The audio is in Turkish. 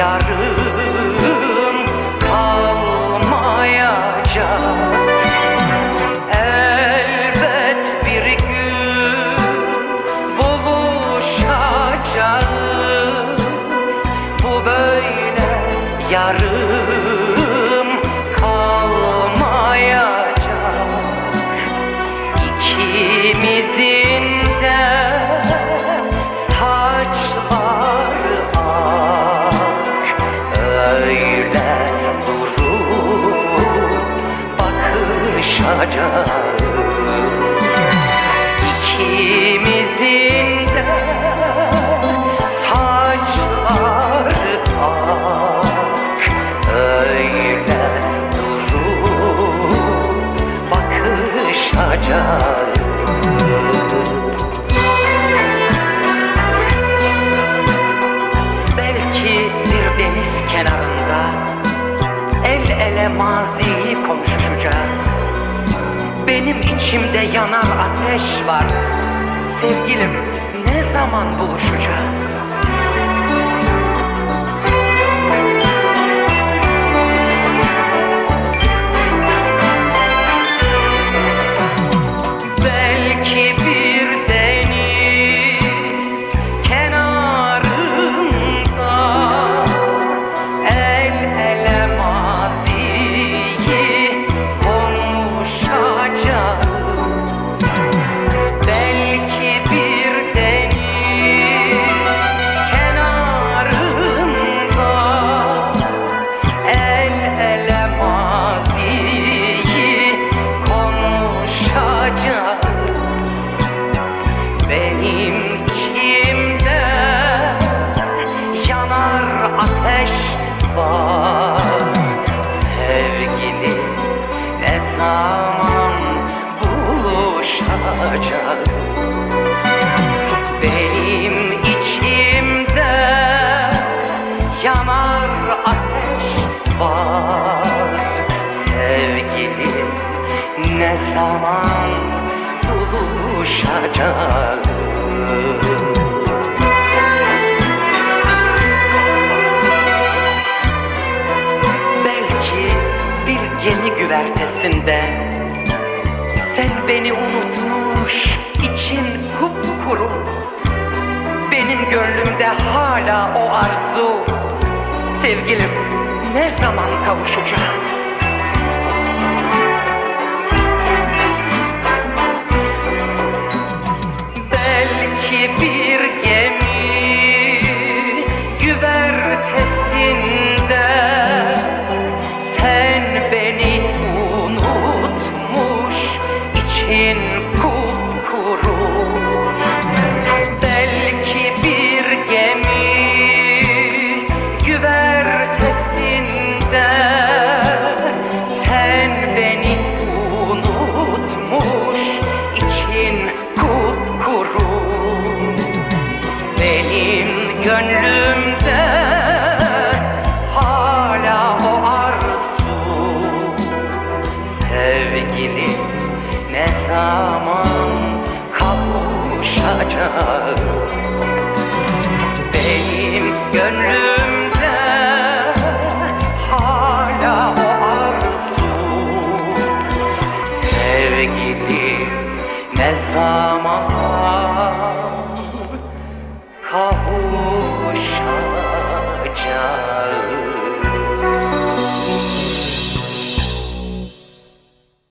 yarın kalmayacak Elbet bir gün buluşacağız Bu böyle yarın. Belki bir deniz kenarında El ele maziyi içimde yanan ateş var Sevgilim ne zaman buluşacağız? Zaman buluşacağız Belki bir gemi güvertesinde sen beni unutmuş, için kupkuru. Benim gönlümde hala o arzu. Sevgilim ne zaman kavuşacağız? Gönlümde. Hala o arzu Sevgili ne zaman kavuşacağız? Benim gönlümde hala o arzu Sevgili ne zaman kavuşacağız